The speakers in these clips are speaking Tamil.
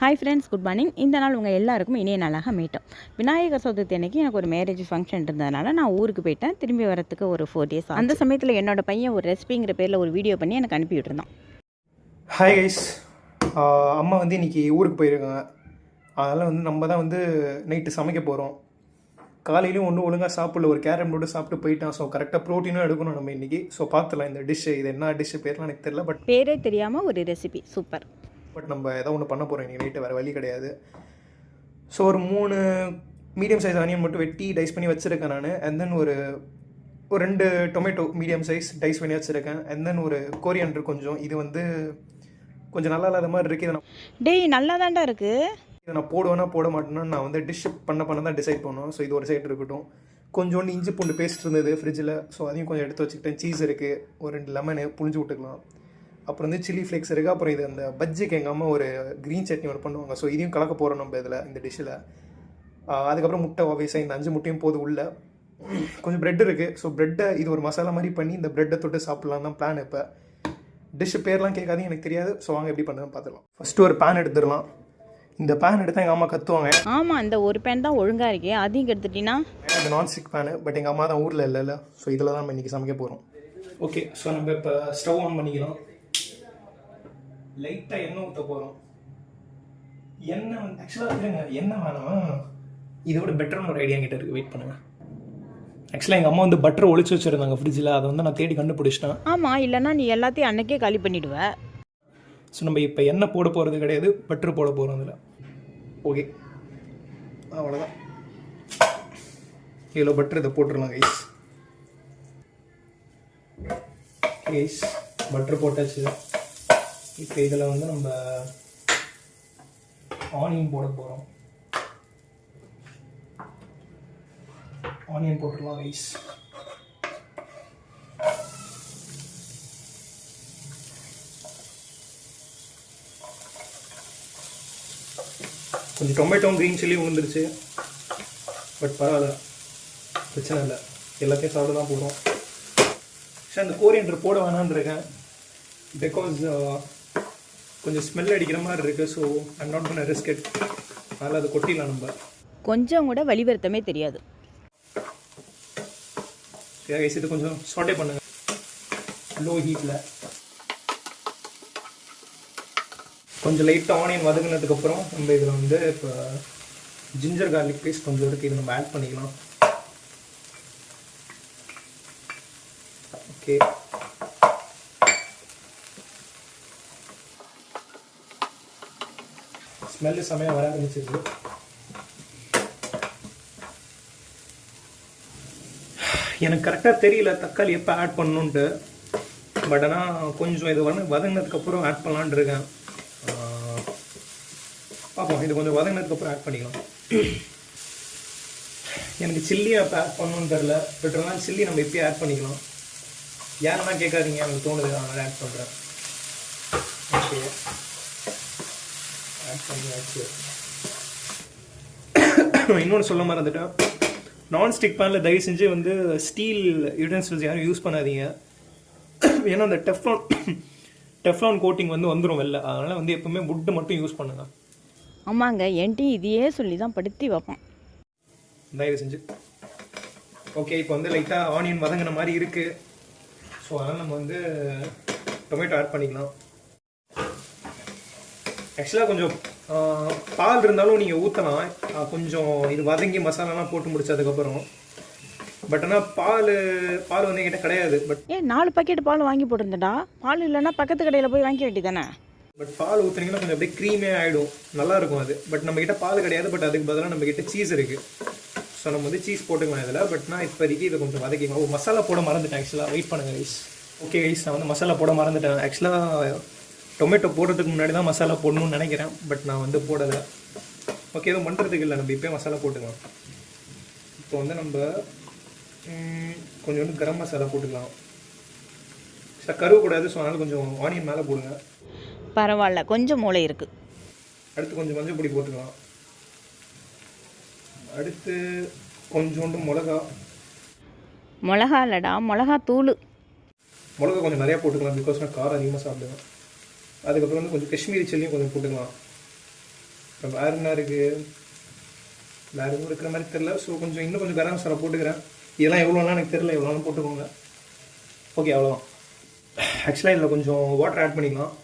ஹாய் ஃப்ரெண்ட்ஸ் குட் மார்னிங் இந்த நாள் உங்கள் எல்லாருக்கும் இனிய நாளாக மீட்டும் விநாயகர் சதுர்த்தி அன்னைக்கு எனக்கு ஒரு மேரேஜ் ஃபங்க்ஷன் இருந்ததுனால நான் ஊருக்கு போயிட்டேன். திரும்பி வரத்துக்கு ஒரு ஃபோர் டேஸ் அந்த சமயத்தில் என்னோட பையன் ஒரு ரெசிபிங்கிற பேரில் ஒரு வீடியோ பண்ணி எனக்கு அனுப்பி விட்டுருந்தான். ஹாய் கைஸ் அம்மா வந்து இன்னைக்கு ஊருக்கு போயிருக்காங்க. அதனால் வந்து நம்ம தான் வந்து நைட்டு சமைக்க போகிறோம் காலையிலையும் ஒன்றும் ஒழுங்காக சாப்பிடல. ஒரு கேரம் போட்டு சாப்பிட்டு போயிட்டான். ஸோ கரெக்டாக ப்ரோட்டீனும் எடுக்கணும் நம்ம இன்றைக்கி ஸோ பார்த்துலாம் இந்த டிஷ்ஷு இது என்ன டிஷ்ஷு பேர்லாம் எனக்கு தெரியல பட் பேரே தெரியாமல் ஒரு ரெசிபி சூப்பர் பட் நம்ம ஏதோ ஒன்று பண்ண போகிறோம் இன்றைக்கி நைட்டு வேறு வழி கிடையாது. ஸோ ஒரு மூணு மீடியம் சைஸ் ஆனியன் மட்டும் வெட்டி டைஸ் பண்ணி வச்சுருக்கேன் நான். அண்ட் தென் ஒரு ஒரு ரெண்டு டொமேட்டோ மீடியம் சைஸ் டைஸ் பண்ணி வச்சுருக்கேன். அண்ட் தென் ஒரு கோரியண்டர் கொஞ்சம். இது வந்து கொஞ்சம் நல்லா இல்லாத மாதிரி இருக்குது இதை நான் டேய் நல்லா தாண்டா இருக்குது இதை நான் போடுவேனா போட மாட்டேன்னா நான் வந்து டிஷ் பண்ண பண்ண தான் டிசைட் பண்ணுவேன் ஸோ இது ஒரு சைடு இருக்கட்டும். கொஞ்சோண்டு இஞ்சி பூண்டு பேஸ்ட் இருந்தது ஃப்ரிட்ஜில் ஸோ அதையும் கொஞ்சம் எடுத்து வச்சுக்கிட்டேன். சீஸ் இருக்குது ஒரு ரெண்டு லெமனு புளிஞ்சு விட்டுக்கலாம். அப்புறம் வந்து சில்லி ஃப்ளேக்ஸ் இருக்குது அப்புறம் இது அந்த பஜ்ஜிக்கு எங்கள் அம்மா ஒரு க்ரீன் சட்னி ஒன்று பண்ணுவாங்க. ஸோ இதையும் கலக்க போகிறோம் நம்ம இதில் இந்த டிஷ்ஷில் அதுக்கப்புறம் முட்டை ஆப்வியஸாக இந்த அஞ்சு முட்டையும் போது உள்ள. கொஞ்சம் பிரெட் இருக்குது ஸோ பிரெட்டை இது ஒரு மசாலா மாதிரி பண்ணி இந்த பிரெட்டை தொட்டு சாப்பிட்லாம் தான் பிளான் இப்போ. டிஷ்ஷு பேர்லாம் கேட்காதீங்க எனக்கு தெரியாது. ஸோ வாங்க எப்படி பண்ணுறதுன்னு பார்த்துக்கலாம். ஃபஸ்ட்டு ஒரு பேன் எடுத்துடலாம். இந்த பேன் எடுத்தால் எங்கள் அம்மா கத்துவாங்க. ஆமாம் இந்த ஒரு பேன் தான் ஒழுங்காக இருக்கே. அதையும் கெடுத்துட்டீங்கன்னா ஏன்னா இது நான்ஸ்டிக் பேனு பட் எங்கள் அம்மா தான் ஊரில் இல்லைல்ல. ஸோ இதில் தான் நம்ம இன்றைக்கி சமைக்க போகிறோம் ஓகே ஸோ நம்ம இப்போ ஸ்டவ் ஆன் பண்ணிக்கலாம் லைட்டாக எண்ணெய் ஊற்ற போகிறோம் எண்ணெய் வந்து ஆக்சுவலாக இல்லைங்க எண்ணெய் வேணாம்? இதோட பெட்டரான ஒரு ஐடியா கிட்ட இருக்குது வெயிட் பண்ணுங்க. ஆக்சுவலாக எங்கள் அம்மா வந்து பட்டர் ஒளிச்சு வச்சுருந்தாங்க ஃப்ரிட்ஜில் அதை வந்து நான் தேடி கண்டுபிடிச்சிட்டேன். ஆமாம் இல்லைன்னா நீ எல்லாத்தையும் அன்னைக்கே காலி பண்ணிடுவ. ஸோ நம்ம இப்போ எண்ணெய் போட போகிறது கிடையாது பட்டர் போட போகிறோம் அதில் ஓகே அவ்வளோதான் கிலோ பட்டர் இதை போட்டுடலாம் கைஸ் கைஸ் பட்டர் போட்டாச்சு. இப்போ இதில் வந்து நம்ம ஆனியன் போட போகிறோம் ஆனியன் போட்டுடலாம் ரைஸ் கொஞ்சம் டொமேட்டோ க்ரீன் சில்லி விழுந்துருச்சு பட் பரவாயில்ல. பிரச்சனை இல்லை. எல்லாத்தையும் சாப்பிட தான் போகிறோம் சார் அந்த கோரியண்டர் போட வேணான்னு இருக்கேன். பிகாஸ் கொஞ்சம் ஸ்மெல் அடிக்கிற மாதிரி இருக்குது ஸோ ஐம் நாட் பண்ண ரிஸ்க் எட் அதனால் அதை கொட்டிடலாம் நம்ம. கொஞ்சம் கூட வழி வருத்தமே தெரியாது இது கொஞ்சம் சாட்டே பண்ணுங்க. லோ. ஹீட்டில் கொஞ்சம் லைட்டாக ஆனியன் வதங்கினதுக்கப்புறம் நம்ம இதில் வந்து இப்போ ஜிஞ்சர் கார்லிக் பேஸ்ட் கொஞ்சம் இருக்குது இது நம்ம ஆட் பண்ணிக்கலாம். ஓகே ஸ்மெல்லு செமையாக வர ஆரம்பிச்சிருக்கு எனக்கு கரெக்டாக தெரியல தக்காளி எப்போ ஆட் பண்ணணுன்ட்டு பட் ஆனால் கொஞ்சம் இது வந்து வதங்கினதுக்கப்புறம் ஆட் பண்ணலான்னு இருக்கேன். பார்ப்போம். இது கொஞ்சம் வதங்கினதுக்கப்புறம் ஆட் பண்ணிக்கலாம். எனக்கு சில்லி அப்போ ஆட் பண்ணணும்னு தெரில பட் இருந்தாலும் சில்லி நம்ம இப்போயே ஆட் பண்ணிக்கலாம். யாருன்னா கேட்காதீங்க எனக்கு தோணுது அதனால் ஆட் பண்ணுறேன் ஓகே ஆட் பண்ணியாச்சு இன்னொன்று சொல்ல மறந்துட்டேன். நான்ஸ்டிக் பேனில் தயவு செஞ்சு வந்து ஸ்டீல் யூட்டன்சில்ஸ் யாரும் யூஸ் பண்ணாதீங்க. ஏன்னா அந்த டெஃப்லான் டெஃப்லான் கோட்டிங் வந்து வந்துடும் வெளில. அதனால் வந்து எப்பவுமே வுட்டு மட்டும் யூஸ் பண்ணுங்க. ஆமாங்க என்கிட்ட இதையே சொல்லி தான் படுத்தி வைப்பான் தயவு செஞ்சு. ஓகே இப்போ வந்து லைட்டாக ஆனியன் வதங்கின மாதிரி இருக்குது ஸோ அதனால் நம்ம வந்து டொமேட்டோ ஆட் பண்ணிக்கலாம். ஆக்சுவலாக கொஞ்சம் பால் இருந்தாலும் நீங்கள் ஊற்றலாம் கொஞ்சம் இது வதங்கி மசாலாலாம் போட்டு முடிச்சதுக்கப்புறம். பட் ஆனால் பால் பால் வந்து என்கிட்ட கிடையாது. பட் ஏன் நாலு பாக்கெட் பால் வாங்கி போட்டிருந்தடா பால் இல்லைன்னா பக்கத்து கடையில் போய் வாங்கிக்க வேண்டியதானே பட் பால் ஊற்றுனீங்கன்னா கொஞ்சம் அப்படியே க்ரீமே ஆகிடும் நல்லா இருக்கும் அது. பட் நம்ம கிட்ட பால் கிடையாது. பட் அதுக்கு பதிலாக நம்ம கிட்ட சீஸ் இருக்குது ஸோ நம்ம வந்து சீஸ் போட்டுக்கலாம் இதில். பட் நான் இப்போதைக்கு இதை கொஞ்சம் வதக்கிக்கலாம். ஓ மசாலா போட மறந்துட்டேன் ஆக்சுவலாக வெயிட் பண்ணுங்க கைஸ் ஓகே கைஸ் நான் வந்து மசாலா போட மறந்துட்டேன். ஆக்சுவலாக டொமேட்டோ போடுறதுக்கு முன்னாடி தான் மசாலா போடணும்னு நினைக்கிறேன் பட் நான் வந்து போடலை. ஓகே எதுவும் பண்ணுறதுக்கு இல்லை. நம்ம இப்போயே மசாலா போட்டுக்கலாம். இப்போ வந்து நம்ம கொஞ்சோண்டு கரம் மசாலா போட்டுக்கலாம். சார் கருவக்கூடாது ஸோ அதனால் கொஞ்சம் ஆனியன் மேலே போடுங்க. பரவாயில்ல. கொஞ்சம் மூளை இருக்குது அடுத்து கொஞ்சம் மஞ்சள் பொடி போட்டுக்கலாம். அடுத்து கொஞ்சோண்டு மிளகா. மிளகா இல்லைடா. மிளகா தூள் மிளகா கொஞ்சம் நிறையா போட்டுக்கலாம் பிகாஸ் நான் காரம் அதிகமாக சாப்பிடுவேன். அதுக்கப்புறம் வந்து கொஞ்சம் காஷ்மீரி சில்லியும் கொஞ்சம் போட்டுக்கலாம். இப்போ வேறு என்ன இருக்குது வேறு எதுவும் இருக்கிற மாதிரி தெரில ஸோ கொஞ்சம் இன்னும் கொஞ்சம் கரம் மசாலா போட்டுக்கிறேன். இதெல்லாம் எவ்வளோலாம் எனக்கு தெரில எவ்வளோலாம் போட்டுக்கோங்க. ஓகே அவ்வளோதான் ஆக்சுவலாக இதில் கொஞ்சம் வாட்டர் ஆட் பண்ணிக்கலாம்.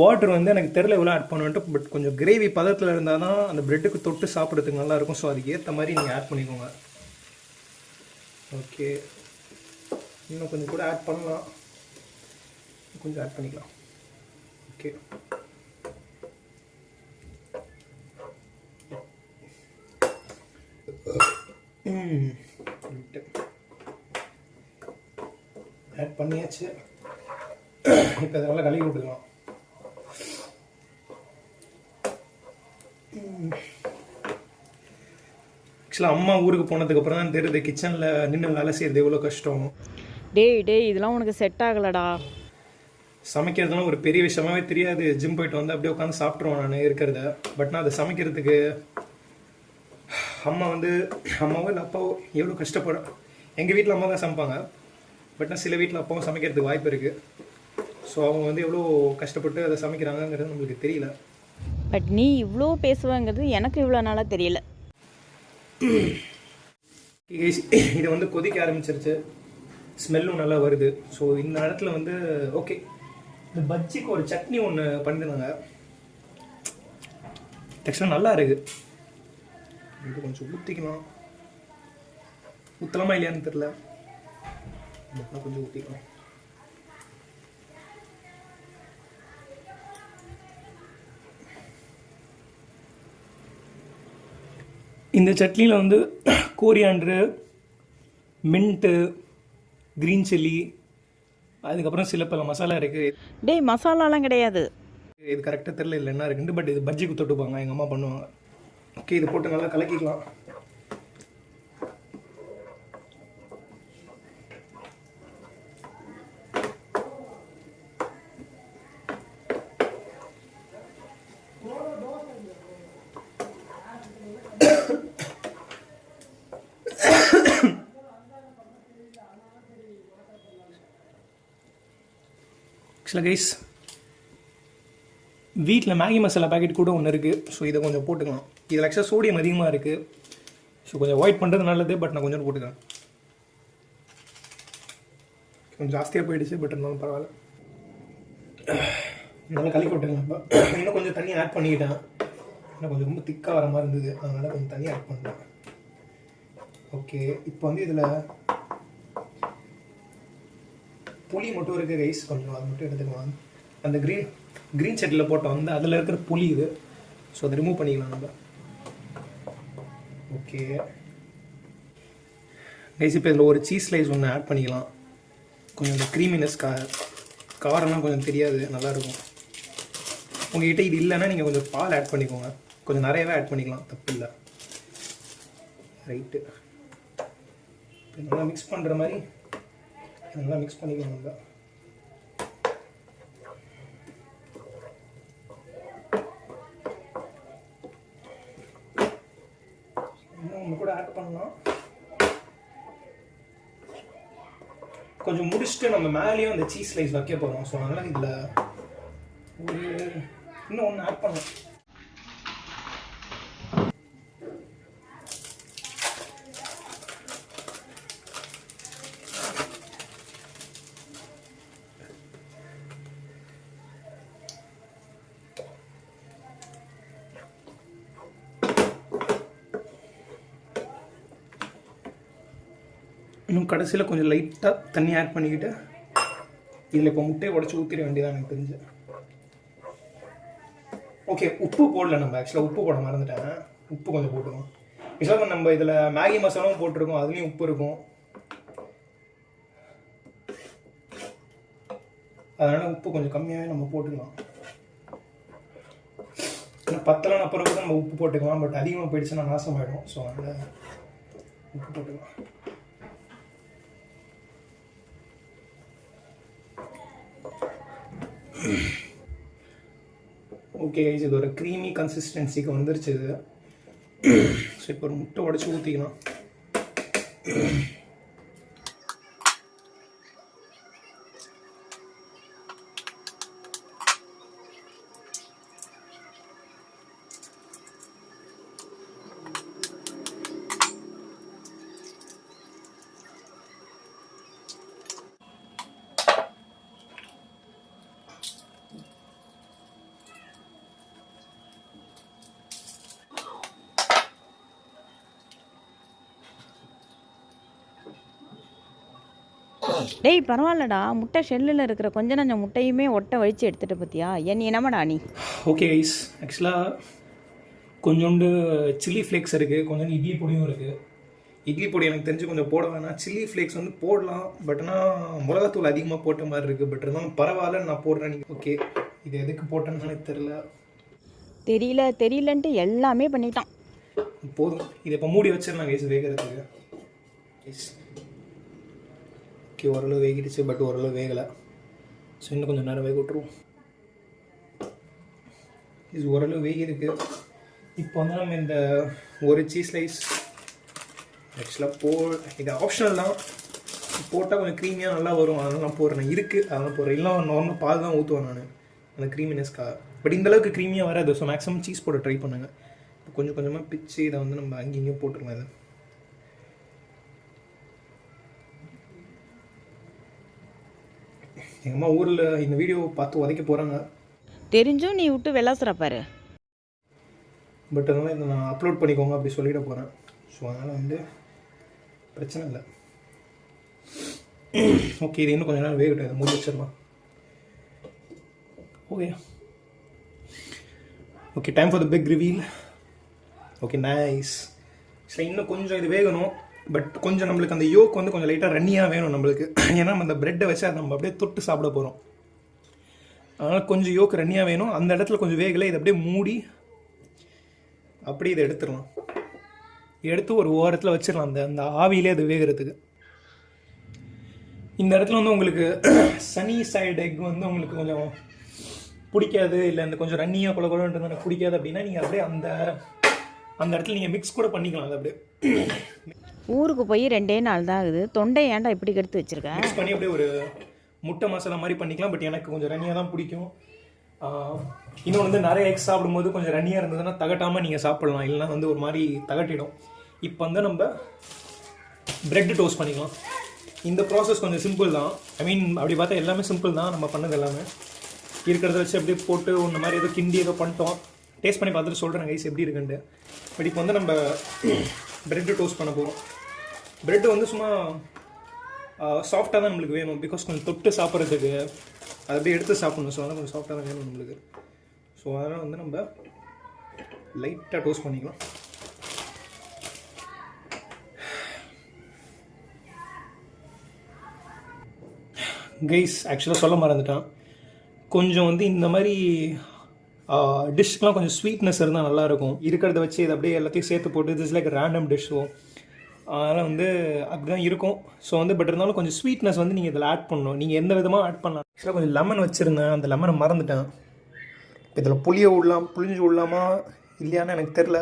வாட்டர் வந்து எனக்கு தெரில எவ்வளோ ஆட் பண்ணுன்ட்டு பட் கொஞ்சம் கிரேவி பதத்தில் இருந்தால் தான் அந்த ப்ரெட்டுக்கு தொட்டு சாப்பிட்றதுக்கு நல்லாயிருக்கும் ஸோ அதுக்கு ஏற்ற மாதிரி நீங்கள் ஆட் பண்ணிக்கோங்க. ஓகே இன்னும் கொஞ்சம் கூட ஆட் பண்ணலாம். கொஞ்சம் ஆட் பண்ணிக்கலாம். ஓகே. ஆட் பண்ணியாச்சு. இப்போ இதெல்லாம் கழுவி விட்டுக்கலாம் ஆக்சுவலாக அம்மா ஊருக்கு போனதுக்கப்புறம் தான் தெரியுது கிச்சனில் நின்று வேலை செய்கிறது எவ்வளோ கஷ்டம். டேய் டேய் இதெல்லாம் உனக்கு செட் ஆகலடா. சமைக்கிறதுலாம் ஒரு பெரிய விஷயமாவே தெரியாது. ஜிம் போயிட்டு வந்து அப்படியே உட்காந்து சாப்பிட்ருவேன் நான் இருக்கிறத. பட் நான் அதை சமைக்கிறதுக்கு அம்மா வந்து அம்மாவோ இல்லை அப்பாவோ எவ்வளோ கஷ்டப்படும் எங்கள் வீட்டில் அம்மா தான் சமைப்பாங்க. பட் நான் சில வீட்டில் அப்பாவும் சமைக்கிறதுக்கு வாய்ப்பு இருக்குது ஸோ அவங்க வந்து எவ்வளோ கஷ்டப்பட்டு அதை சமைக்கிறாங்கங்கிறது நம்மளுக்கு தெரியல. பட் நீ இவ்வளோ பேசுவேங்கிறது எனக்கு இவ்வளோ நாளாக தெரியல. இது வந்து கொதிக்க ஆரம்பிச்சிருச்சு. ஸ்மெல்லும் நல்லா வருது. ஸோ இந்த இடத்துல வந்து ஓகே இந்த பஜ்ஜிக்கு ஒரு சட்னி ஒன்று பண்ணிருந்தாங்க. ஆக்சுவலாக நல்லா இருக்கு. இது கொஞ்சம் ஊற்றிக்கலாம் ஊற்றலாமா இல்லையான்னு தெரில இதெல்லாம் கொஞ்சம் ஊற்றிக்கலாம் இந்த சட்னியில் வந்து கோரியாண்டு மின்ட்டு க்ரீன் சில்லி அதுக்கப்புறம் சில பல மசாலா இருக்குது டேய் மசாலாலாம் கிடையாது. இது கரெக்டாக தெரில இல்லை என்ன இருக்குன்னு பட் இது பஜ்ஜிக்கு தொட்டுப்பாங்க எங்கள் அம்மா பண்ணுவாங்க. ஓகே இது போட்டு நல்லா கலக்கிக்கலாம். ஆக்சுவலாக கைஸ் வீட்டில் மேகி மசாலா பாக்கெட் கூட ஒன்று இருக்குது ஸோ இதை கொஞ்சம் போட்டுக்கலாம். இதில் ஆக்சுவலாக சோடியம் அதிகமாக இருக்குது ஸோ கொஞ்சம் அவாய்ட் பண்ணுறது நல்லது பட் நான் கொஞ்சம் போட்டுக்கிறேன் கொஞ்சம் ஜாஸ்தியாக போயிடுச்சு பட் இருந்தாலும் பரவாயில்ல. நல்லா கலக்கி விட்டுருங்க இன்னும் கொஞ்சம் தண்ணி ஆட் பண்ணிக்கிட்டேன். இன்னும் கொஞ்சம் ரொம்ப திக்காக வர மாதிரி இருந்தது. அதனால் கொஞ்சம் தண்ணி ஆட் பண்ணுறேன் ஓகே இப்போ வந்து இதில் புளி மட்டும் இருக்குது ரைஸ் கொஞ்சம் அது மட்டும் எடுத்துக்கலாம் அந்த க்ரீன் க்ரீன் செட்டில் போட்டோம் வந்து அதில் இருக்கிற புளி இது. ஸோ அதை ரிமூவ் பண்ணிக்கலாம் நம்ம. ஓகே ரைஸ் இப்போ இதில் ஒரு சீஸ் ஸ்லைஸ் ஒன்று ஆட் பண்ணிக்கலாம். கொஞ்சம் இந்த க்ரீமினஸ் கா காரம்லாம் கொஞ்சம் தெரியாது. நல்லாயிருக்கும் உங்ககிட்ட இது இல்லைன்னா நீங்கள் கொஞ்சம் பால் ஆட் பண்ணிக்கோங்க. கொஞ்சம் நிறையவே ஆட் பண்ணிக்கலாம். தப்பு இல்லை. ரைட்டு இப்போ நல்லா மிக்ஸ் பண்ணுற மாதிரி நல்லா மிக்ஸ் பண்ணிக்கணும் நம்ம இன்னும் ஒன்று கூட ஆட் பண்ணலாம். கொஞ்சம் முடிச்சுட்டு நம்ம மேலேயும் அந்த சீஸ் ஸ்லைஸ் வைக்க போகிறோம் ஸோ அதனால் இதில் ஒரு இன்னும் ஒன்று ஆட் பண்ணலாம். இன்னும் கடைசியில் கொஞ்சம் லைட்டாக தண்ணி ஆட் பண்ணிக்கிட்டு இதில் இப்போ முட்டையை உடச்சி ஊற்றிட வேண்டியதான் எனக்கு தெரிஞ்சு. ஓகே உப்பு போடல நம்ம ஆக்சுவலாக உப்பு போட மறந்துட்டேன். உப்பு கொஞ்சம் போட்டுக்கோம் ஆக்சுவலாக நம்ம இதில் மேகி மசாலாவும் போட்டிருக்கோம் அதுலேயும் உப்பு இருக்கும். அதனால் உப்பு கொஞ்சம் கம்மியாகவே நம்ம போட்டுக்கலாம். இன்னும் பத்தலாம் அப்புறம் கூட நம்ம உப்பு போட்டுக்கலாம் பட் அதிகமாக போயிடுச்சுன்னா நாசமாயிடும். ஸோ அதனால் உப்பு போட்டுக்கலாம். ஓகே இது ஒரு க்ரீமி கன்சிஸ்டன்சிக்கு வந்துருச்சு இது. ஸோ இப்போ ஒரு முட்டை உடச்சி ஊற்றிக்கலாம் டேய் பரவாயில்லடா. முட்டை ஷெல்லில் இருக்கிற கொஞ்ச நஞ்ச முட்டையுமே ஒட்டை வழிச்சு எடுத்துட்டு பத்தியா? என் என்னமாடா நீ? ஓகே ஐஸ் ஆக்சுவலாக கொஞ்சோண்டு சில்லி ஃப்ளேக்ஸ் இருக்குது கொஞ்சம் இட்லி பொடியும் இருக்குது இட்லி பொடி எனக்கு தெரிஞ்சு கொஞ்சம் போட வேணாம். சில்லி ஃப்ளேக்ஸ் வந்து போடலாம். பட் ஆனால் மிளகாத்தூள் அதிகமாக போட்ட மாதிரி இருக்குது பட் இருந்தாலும் பரவாயில்ல நான் போடுறேன். ஓகே இது எதுக்கு போட்டேன்னு எனக்கு தெரில தெரியல தெரியலன்ட்டு எல்லாமே பண்ணிட்டான். போதும். இதை இப்போ மூடி வச்சிடலாம் கைஸ் வேகிறதுக்கு. ஓகே ஓரளவு வேகிடுச்சு பட் ஓரளவு வேகலை. ஸோ இன்னும் கொஞ்சம் நேரம் வேக விட்ருவோம் இது ஓரளவு வேகிருக்கு இப்போ வந்து நம்ம இந்த ஒரு சீஸ் ஸ்லைஸ் ஆக்சுவலாக போ இது ஆப்ஷனல் தான். போட்டால் கொஞ்சம் க்ரீமியாக நல்லா வரும். அதெல்லாம் நான் போடுறேன். இருக்குது அதெல்லாம் போடுறேன். இல்லை நார்மல் பால் தான் ஊற்றுவேன் நான். அந்த க்ரீமினஸ்க்காக பட் இந்தளவுக்கு க்ரீமியாக வராது. ஸோ மேக்ஸிமம் சீஸ் போட ட்ரை பண்ணுங்கள் இப்போ கொஞ்சம் கொஞ்சமாக பிச்சு இதை வந்து நம்ம அங்கேயும் இங்கேயும் போட்டுருங்க இதை. எங்கள் அம்மா ஊரில் இந்த வீடியோ பார்த்து உதைக்க போகிறாங்க தெரிஞ்சும் நீ விட்டு வெளாசுற பாரு. பட் அதனால் இதை நான் அப்லோட் பண்ணிக்கோங்க அப்படி சொல்லிட போகிறேன் ஸோ அதனால் வந்து பிரச்சனை இல்லை. ஓகே இது இன்னும் கொஞ்ச நேரம் வேகட்டும் இதை மூடி வச்சிடலாம். Okay okay time for the big reveal okay nice சரி இன்னும் கொஞ்சம் இது வேகணும். பட் கொஞ்சம் நம்மளுக்கு அந்த யோக் வந்து கொஞ்சம் லைட்டாக ரன்னியாக வேணும் நம்மளுக்கு. ஏன்னா நம்ம அந்த ப்ரெட்டை வச்சு அதை நம்ம அப்படியே தொட்டு சாப்பிட போகிறோம் அதனால் கொஞ்சம் யோக் ரன்னியாக வேணும். அந்த இடத்துல கொஞ்சம் வேகலை இதை அப்படியே மூடி அப்படியே இதை எடுத்துடலாம். எடுத்து ஒரு ஓரத்தில் வச்சிடலாம். அந்த அந்த ஆவியிலே அது வேகிறதுக்கு. இந்த இடத்துல வந்து உங்களுக்கு சனி சைடு எக் வந்து உங்களுக்கு கொஞ்சம் பிடிக்காது இல்லை இந்த கொஞ்சம் ரன்னியாக கொல கொலன்றது எனக்கு பிடிக்காது அப்படின்னா நீங்கள் அப்படியே அந்த அந்த இடத்துல நீங்கள் மிக்ஸ் கூட பண்ணிக்கலாம். அதை அப்படியே. ஊருக்கு போய் ரெண்டே நாள் தான் ஆகுது. தொண்டை ஏன்டா இப்படி கெடுத்து வச்சிருக்கேன் மிக்ஸ் பண்ணி அப்படியே ஒரு முட்டை மசாலா மாதிரி பண்ணிக்கலாம் பட் எனக்கு கொஞ்சம் ரன்னியாக தான் பிடிக்கும். இன்னும் வந்து நிறைய எக்ஸ் சாப்பிடும்போது கொஞ்சம் ரன்னியாக இருந்ததுன்னா தகட்டாமல் நீங்கள் சாப்பிடலாம். இல்லைன்னா வந்து ஒரு மாதிரி தகட்டிடும். இப்போ வந்து நம்ம பிரெட் டோஸ்ட் பண்ணிக்கலாம். இந்த ப்ராசஸ் கொஞ்சம் சிம்பிள் தான். ஐ மீன் அப்படி பார்த்தா எல்லாமே சிம்பிள் தான். நம்ம பண்ணது எல்லாமே. இருக்கிறத வச்சு அப்படியே போட்டு ஒன்று மாதிரி ஏதோ கிண்டி ஏதோ பண்ணிட்டோம். டேஸ்ட் பண்ணி பார்த்துட்டு சொல்கிறேன் கைஸ் எப்படி இருக்குன்ட்டு. பட் இப்போ வந்து நம்ம பிரெட் டோஸ்ட் பண்ண போகிறோம் பிரெட் வந்து சும்மா சாஃப்டாக தான் நம்மளுக்கு வேணும். பிகாஸ் கொஞ்சம் தொட்டு சாப்பிட்றதுக்கு அதை அப்படியே எடுத்து சாப்பிடணும். ஸோ அதனால் கொஞ்சம் சாஃப்டாக தான் வேணும் நம்மளுக்கு. ஸோ அதனால் வந்து நம்ம லைட்டாக டோஸ்ட் பண்ணிக்கலாம். கைஸ் ஆக்சுவலாக சொல்ல மறந்துட்டான். கொஞ்சம் வந்து இந்த மாதிரி டிஷ்க்கெலாம் கொஞ்சம் ஸ்வீட்னஸ் இருந்தால் நல்லாயிருக்கும் இருக்கிறத வச்சு இதை அப்படியே எல்லாத்தையும் சேர்த்து போட்டு திஸ் லைக் ரேண்டம் டிஷ்ஷும் அதனால் வந்து அப்படிதான் இருக்கும். ஸோ வந்து பட் இருந்தாலும் கொஞ்சம் ஸ்வீட்னஸ் வந்து நீங்கள் இதில் ஆட் பண்ணணும். நீங்கள் எந்த விதமாக ஆட் பண்ணலாம்? ஆக்சுவலாக கொஞ்சம் லெமன் வச்சுருந்தேன். அந்த லெமனை மறந்துட்டேன். இதில் புளிய விடலாம் புளிஞ்சு விடலாமா இல்லையான்னு எனக்கு தெரில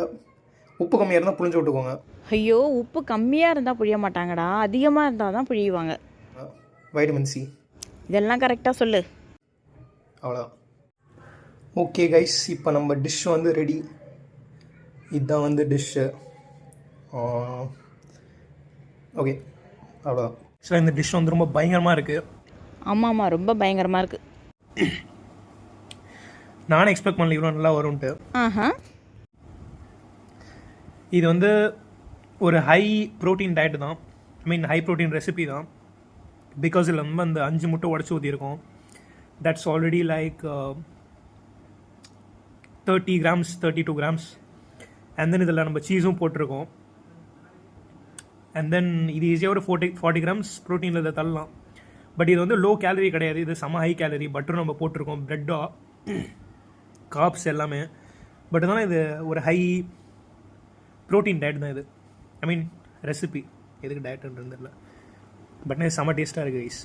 உப்பு கம்மியாக இருந்தால் புளிஞ்சு விட்டுக்கோங்க. ஐயோ உப்பு கம்மியாக இருந்தால் புழிய மாட்டாங்கடா. அதிகமாக இருந்தால் தான் புழியுவாங்க. வைட்டமின் சி இதெல்லாம் கரெக்டாக சொல்லு. அவ்வளோதான் ஓகே கைஸ் இப்போ நம்ம டிஷ் வந்து ரெடி இதுதான் வந்து டிஷ்ஷு ஓகே அவ்வளோதான் ஆக்சுவலாக இந்த டிஷ் வந்து ரொம்ப பயங்கரமாக இருக்குது ஆமாம் ஆமாம் ரொம்ப பயங்கரமாக இருக்குது நானே எக்ஸ்பெக்ட் பண்ணல இவ்வளோ நல்லா வரும்ன்ட்டு. ஆஹா. இது வந்து ஒரு ஹை ப்ரோட்டீன் டயட் தான். I mean high protein recipe தான். பிகாஸ் இதில் வந்து அந்த அஞ்சு முட்டை உடச்சி ஊற்றிருக்கோம் that's already like thirty grams thirty two grams and then இதில் நம்ம சீஸும் போட்டிருக்கோம். அண்ட் தென் இது ஈஸியாக ஒரு ஃபோர்ட்டி ஃபார்ட்டி கிராம்ஸ் ப்ரோட்டீனில் இதை தள்ளலாம். பட் இது வந்து லோ கேலரி கிடையாது. இது செம ஹை கேலரி பட்டரும் நம்ம போட்டிருக்கோம். ப்ரெட்டோ காப்ஸ் எல்லாமே. பட் இருந்தாலும் இது ஒரு ஹை ப்ரோட்டீன் டயட் தான் இது. ஐ மீன் ரெசிபி எதுக்கு டயட்ன்றது தெரியல. பட் இது செம்ம டேஸ்ட்டாக இருக்குது ரைஸ்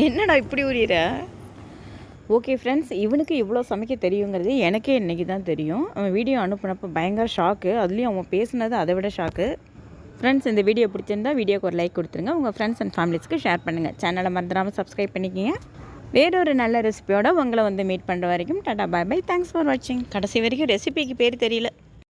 என்னடா இப்படி உரியிற ஓகே ஃப்ரெண்ட்ஸ் இவனுக்கு இவ்வளோ சமைக்க தெரியுங்கிறது எனக்கே இன்றைக்கி தான் தெரியும். அவன் வீடியோ அனுப்புனப்போ பயங்கர ஷாக்கு அதுலேயும் அவன் பேசுனது அதை விட ஷாக்கு ஃப்ரெண்ட்ஸ் இந்த வீடியோ பிடிச்சிருந்தா வீடியோக்கு ஒரு லைக் கொடுத்துருங்க. உங்கள் ஃப்ரெண்ட்ஸ் அண்ட் ஃபேமிலிஸ்க்கு ஷேர் பண்ணுங்கள் சேனலை மறந்துடாமல் சப்ஸ்கிரைப் பண்ணிக்கிங்க. வேறொரு நல்ல ரெசிபியோட உங்களை வந்து மீட் பண்ணுற வரைக்கும் tata bye bye thanks for வாட்சிங் கடைசி வரைக்கும் ரெசிபிக்கு பேர் தெரியல.